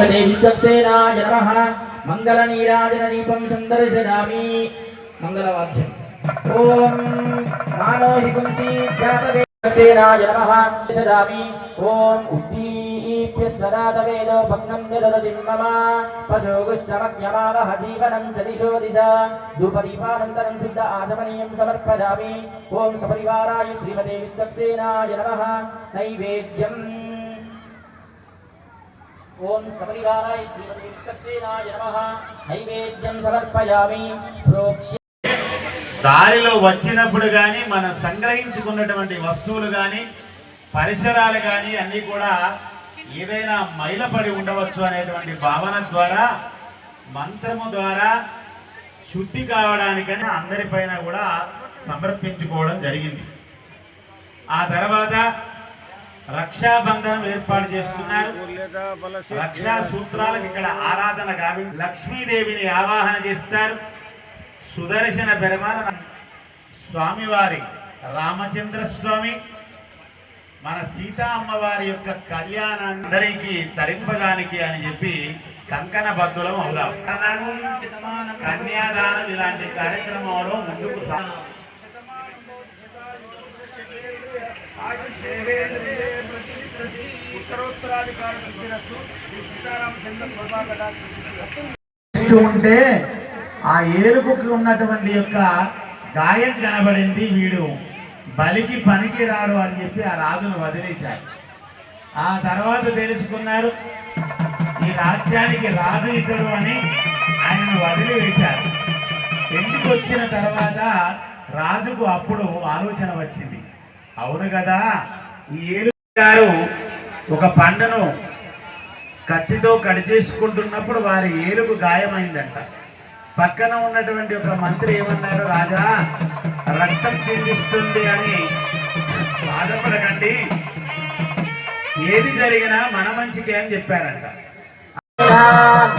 శ్రీమతే విశ్వక్సేనాయ నమ మంగళనీరాజన దీపం సందర్శనామి మంగళవాద్యం ఓం మానోహి కుంతి జాతవేసేనాయ నమ దర్శయామి ఓం ఉద్దీప్య స్వరాతవేదో భగ్నం నిరదతిం మమ పశోగుష్టమజ్ఞమావహ జీవనం చ దిశో దిశ ధూపదీపానంతరం సిద్ధ ఆదమనీయం సమర్పయామి ఓం సపరివారాయ శ్రీమతే విశ్వక్సేనాయ నమ నైవేద్యం ఓం సపరివారాయ శ్రీమతే విశ్వక్సేనాయ నమ. నైవేద్యం సమర్పయామి. ప్రోక్ష్య దారిలో వచ్చినప్పుడు కానీ మనం సంగ్రహించుకున్నటువంటి వస్తువులు కానీ పరిసరాలు కానీ అన్నీ కూడా ఏదైనా మైలపడి ఉండవచ్చు అనేటువంటి భావన ద్వారా మంత్రము ద్వారా శుద్ధి కావడానికని అందరిపైన కూడా సమర్పించుకోవడం జరిగింది. ఆ తర్వాత రక్షాబంధనం ఏర్పాటు చేస్తున్నారు. రక్షా సూత్రాలకు ఇక్కడ ఆరాధన గావి లక్ష్మీదేవిని ఆవాహన చేస్తారు. సుదర్శన పెరమాల స్వామివారి రామచంద్ర స్వామి మన సీతా అమ్మవారి యొక్క కళ్యాణాన్ని అందరికీ తరింపడానికి అని చెప్పి కంకణ బద్దులం అవుదాం. కన్యాదానం ఇలాంటి కార్యక్రమంలో ముందుకు సా ఉత్తరోత్తరాధికార సిద్ధిరస్తు శ్రీ సీతారామచంద్ర ఉంటే ఆ ఏలుగుకి ఉన్నటువంటి యొక్క గాయం కనబడింది వీడు. బలికి పనికి రాడు అని చెప్పి ఆ రాజును వదిలేశాడు. ఆ తర్వాత తెలుసుకున్నారు ఈ రాజ్యానికి రాజు ఇతడు అని ఆయనను వదిలివేశారు. ఇంటికి వచ్చిన తర్వాత రాజుకు అప్పుడు ఆలోచన వచ్చింది. అవును కదా ఈ ఏలు గారు ఒక పండును కత్తితో కడి చేసుకుంటున్నప్పుడు వారి ఏలుగు గాయమైందంట. పక్కన ఉన్నటువంటి ఒక మంత్రి ఏమన్నారు రాజా రక్తం చిందిస్తుంది అని బాధపడకండి. ఏది జరిగినా మన మంచికే అని చెప్పారంట.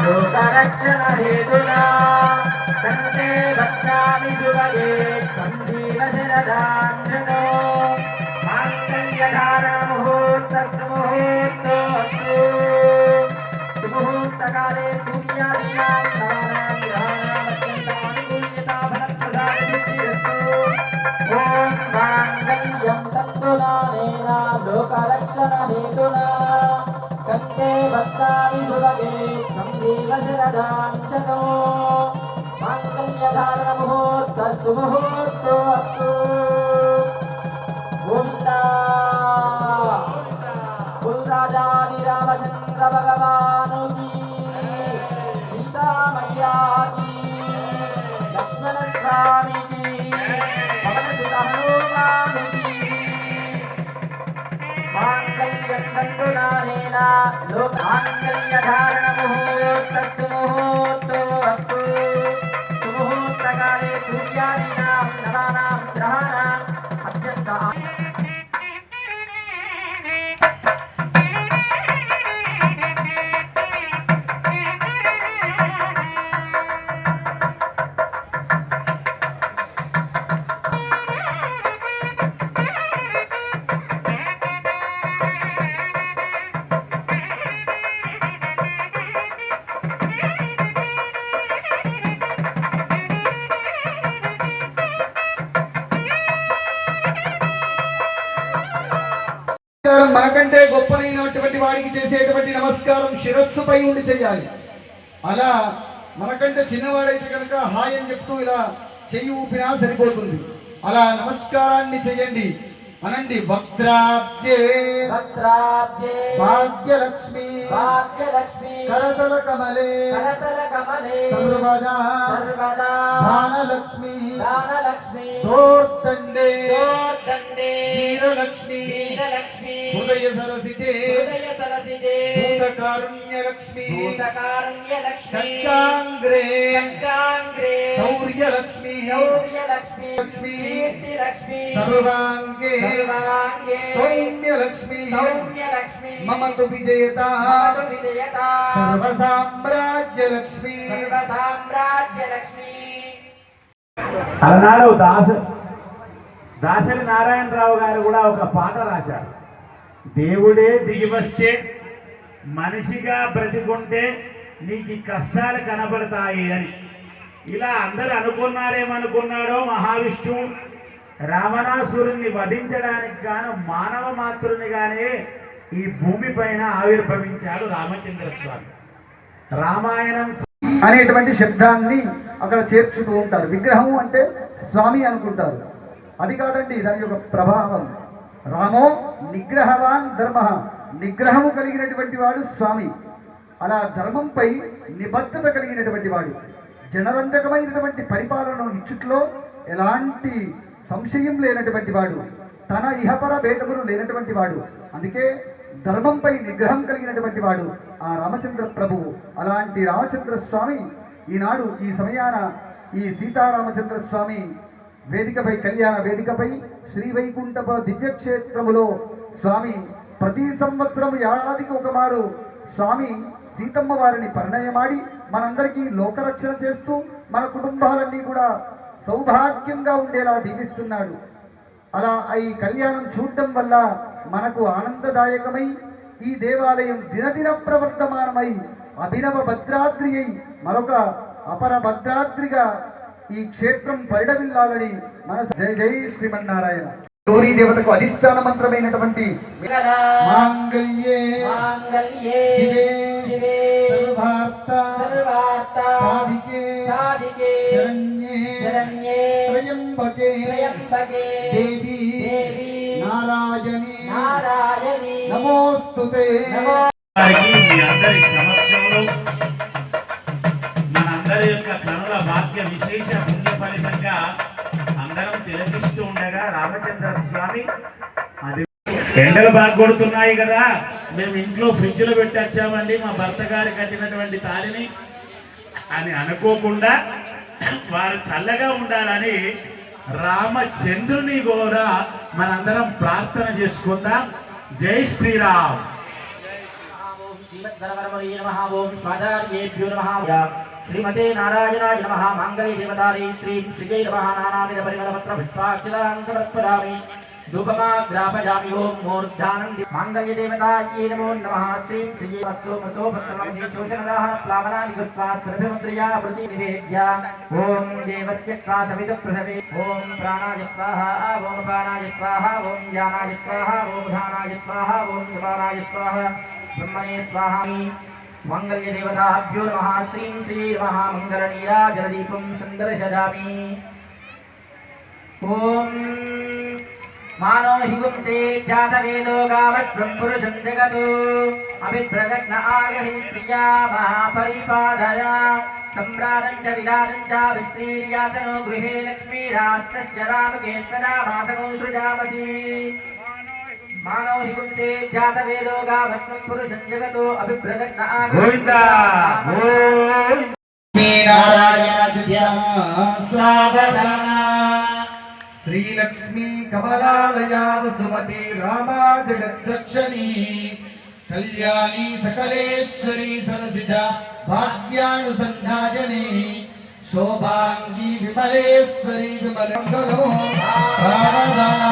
లోకరక్షణ హేతునా కంటే భక్తామి శుభగే సందీవ శరదాంశతో మాంగళ్యధారణ ముహూర్త సుముహూర్తకాలే తుర్యాదీనాం నవానాం గ్రహాణాం అత్యంతానుకూల్యతా ఫలప్రదాయ సిద్ధిరస్తు ఓం మాంగళ్యం తంతునానేన లోకరక్షణ హేతునా కంటే భక్తామి మాంగళ్యధారణ ముహూర్త సుముహూర్తో అస్తు కుల్రాజాది రామచంద్ర భగవాన్ மாயாகி லக்ஷ்மண சுவாமிக்கு மாங்கல்யந்தந்து நானேனா వాడికి చేసేటువంటి నమస్కారం శిరస్సుపై ఉండి చేయాలి అలా మనకంటే చిన్నవాడైతే కనుక హాయ్ అని చెప్తూ ఇలా చెయ్యి ఊపినా సరిపోతుంది. అలా నమస్కారాన్ని చెయ్యండి. అనండి వక్త్రాబ్జే భద్రాబ్జే. భాగ్యలక్ష్మి. భాగ్యలక్ష్మి. కరతల కమలే. కనతల కమలే. సర్వదా. సర్వదా. ధానలక్ష్మి. దానలక్ష్మి దోర్దండే దోర్దండే వీరలక్ష్మి. వీరలక్ష్మి. హృదయ సరసితే. హృదయ సరసిజే భూతకారుణ్యలక్ష్మి. భూతకారుణ్యలక్ష్మి. ఖడ్గాంగ్రే. ఖడ్గాంగ్రే. శౌర్యలక్ష్మి. శౌర్యలక్ష్మి. లక్ష్మి. కీర్తిలక్ష్మి. సర్వాంగే సర్వాంగే. విజయత సర్వసామ్రాజ్యలక్ష్మి. సర్వసామ్రాజ్యలక్ష్మి. అలనాడు దాస దాసరి నారాయణరావు గారు కూడా ఒక పాట రాశారు. దేవుడే దిగి వస్తే మనిషిగా బ్రతికుంటే నీకు కష్టాలు కనబడతాయి అని. ఇలా అందరూ అనుకున్నారేమనుకున్నాడో మహావిష్ణువు. రావణాసురుణ్ణి వధించడానికి గాను మానవ మాతృనిగానే ఈ భూమి పైన ఆవిర్భవించాడు రామచంద్ర స్వామి. రామాయణం అనేటువంటి శబ్దాన్ని అక్కడ చేర్చుతూ ఉంటారు. విగ్రహం అంటే స్వామి అనుకుంటారు. అది కాదండి దాని యొక్క ప్రభావం. రామో నిగ్రహవాన్ ధర్మ. నిగ్రహము కలిగినటువంటి వాడు స్వామి. అలా ధర్మంపై నిబద్ధత కలిగినటువంటి వాడు. జనరంజకమైనటువంటి పరిపాలన ఇచ్చుట్లో ఎలాంటి సంశయం లేనటువంటి వాడు తన ఇహపర భేదములు లేనటువంటి వాడు అందుకే ధర్మంపై నిగ్రహం కలిగినటువంటి వాడు ఆ రామచంద్ర ప్రభువు అలాంటి రామచంద్ర స్వామి ఈనాడు ఈ సమయాన ఈ సీతారామచంద్ర స్వామి వేదికపై కళ్యాణ వేదికపై శ్రీ వైకుంఠపుర దివ్యక్షేత్రములో స్వామి ప్రతి సంవత్సరం ఏడాదికి ఒక మారు స్వామి సీతమ్మ వారిని పరిణయమాడి మనందరికీ లోకరక్షణ చేస్తూ మన కుటుంబాలన్నీ కూడా సౌభాగ్యంగా ఉండేలా దీవిస్తున్నాడు. అలా ఈ కళ్యాణం చూడటం వల్ల మనకు ఆనందదాయకమై ఈ దేవాలయం దినదిన ప్రవర్తమానమై అభినవ భద్రాద్రి అయి మరొక అపర భద్రాద్రిగా ఈ క్షేత్రం పరిడవిల్లాలని మన జై జై శ్రీమన్నారాయణ. గౌరీ దేవతకు అధిష్టాన మంత్రమైనటువంటి మాంగళ్యే. మాంగళ్యే. శివే. శివే. సర్వార్థ సర్వార్థ సాధికే సాధికే శరణ్యే శరణ్యే త్రయంబకే త్రయంబకే దేవి దేవి నారాయణి నారాయణి నమోస్తుతే నమో వారికి మీ అందరి సమక్షంలో మనందరి యొక్క కనుల భాగ్య విశేష పుణ్య ఫలితంగా అందరం తిలకిస్తూ ఉండగా రామచంద్ర స్వామి అది ఎండలు బాగా కొడుతున్నాయి కదా. మేము ఇంట్లో ఫ్రిడ్జ్లో పెట్టి వచ్చామండి మా భర్త గారు కట్టినటువంటి తాలిని అని అనుకోకుండా వారు చల్లగా ఉండాలని రామచంద్రుని కూడా మనందరం ప్రార్థన చేసుకుందాం. జై శ్రీరామ్. ఓం ఓం శ్రీమతే నారాయణాయ నమ మాంగళ్య దేవతారీ శ్రీ శ్రీజై నమ నానావిధ పరిమళ పత్ర పుష్పాక్షరాం సమర్పయామి ధూపమాగ్రాపయామి ఓం మూర్ధానం మాంగళ్య దేవతాయే నమో నమః. శ్రీ శ్రీజై వస్తు మృతో భక్తమీ శోషణదాః ప్లావనాని కృత్వా సర్వముద్రయా ప్రతి నివేద్య. ఓం దేవస్య కా సవిత ప్రసవే. ఓం ప్రాణాయ స్వాహా ఓం అపానాయ స్వాహా ఓం జ్ఞానాయ స్వాహా ఓం ధానాయ స్వాహా ఓం సమానాయ స్వాహా బ్రహ్మణే స్వాహామి మంగళ్యదేవతాభ్యో నమః. శ్రీం శ్రీ మహామంగళనీరాజనదీపం సందర్శయామి ఓం మానో హిగుంసే జాతవేదో గావత్సం పురుషం జగతు అభిప్రగగ్న ఆగహి ప్రియా మహాపరిపాదయ సంభ్రాతం చ విరాజం చ విశ్రీర్యాతనో గృహే లక్ష్మీరాష్ట్రస్య రామకేశ్వరా మాతకం సృజామసి మానవ హిగుంసే జాతవేదో గావత్సం పురుషం జగతు అభిప్రగగ్న గోవింద గోవింద శ్రీలక్ష్మీ కమలాలయా సుమతి రామా జగద్రక్షణీ కళ్యాణి సకలేశ్వరి సరసిజ భాగ్యానుసంధాయని శోభాంగి విమలేశ్వరి విమలంగలో సావధానా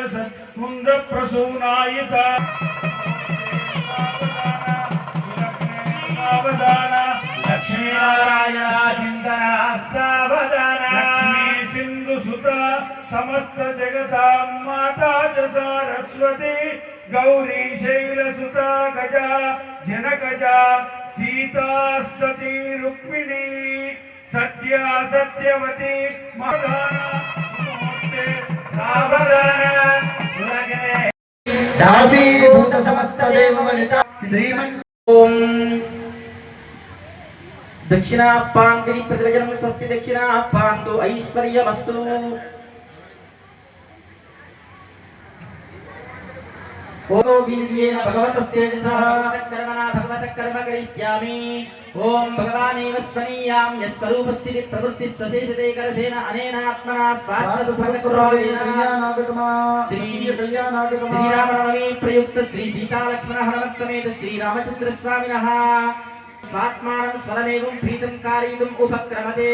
న్యస్తారాగవమస్తకే చ విలసత్ కుందప్రసూనాయిత సావధాన. లక్ష్మీనారాయణ చింతన సావధాన. లక్ష్మీ సింధు సుత సమస్త జగతాం మాతా చ సారస్వతి. గౌరీ శైలసుత దాసీభూత సమస్త దేవవనిత శ్రీమన్ దక్షిణా పాంతిని ప్రతివచనం స్వస్తి దక్షిణా పాంతు ఐశ్వర్యమస్తు ओम वीर्येण भगवतस्तेजसः कर्मणा भगवतः कर्म करिष्यामि ॐ भगवानेव स्मरीयां यस्वरूपस्थिति प्रवृत्तिः सशेषते करसेन अनेन आत्मना श्रीरामनवमी प्रयुक्त श्रीसीतालक्ष्मणहरमत्समेत श्रीरामचन्द्रस्वामिनः स्वात्मानं स्वरमेवं प्रीतं कारयितुम् उपक्रमते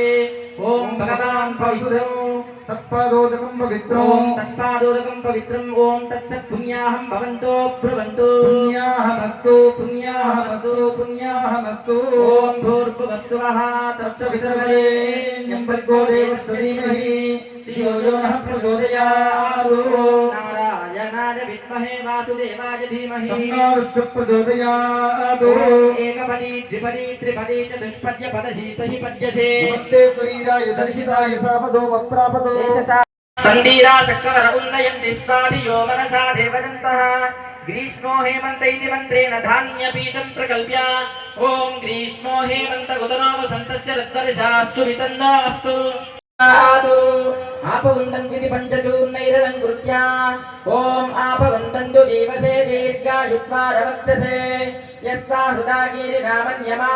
ॐ भगवान् पवित्रम् తత్పాదోదకం పవిత్రం. ఓం తత్పాదోదకం పవిత్రం. ఓం తత్సత్ పుణ్యాహం భవంతో బ్రువంతు. పుణ్యాహమస్తు. పుణ్యాహమస్తు. పుణ్యాహమస్తు. ఓం భూర్భువస్సువః తత్సవితర్వరేణ్యం భర్గో దేవస్య ధీమహి. ధియో యో నః ప్రచోదయాత్. నారాయణాయ విద్మహే వాసుదేవాయ ధీమహి తన్నారస్య ప్రచోదయాత్ ఏకపది ద్విపది త్రిపది చతుష్పద్య పదశీ సహి పద్యసే నమస్తే శరీరాయ దర్శితాయ సాపదో వప్రాపదో తందీరా చక్రవర ఉన్నయంతి స్వాధియో మనసా దేవదంతః గ్రీష్మో హేమంత ఇతి మంత్రేణ ధాన్యపీఠం ప్రకల్ప్య ఓం గ్రీష్మో హేమంత ఉదనో వసంతస్య రద్వర్షాస్తు వితందాస్తు ఆపవంతంతి పంచచూర్ణైరణం ఓం ఆపవంతంతు జీవసే దీర్ఘాయుత్వా రవక్తసే యస్వా హృదాగీరి నామన్యమా.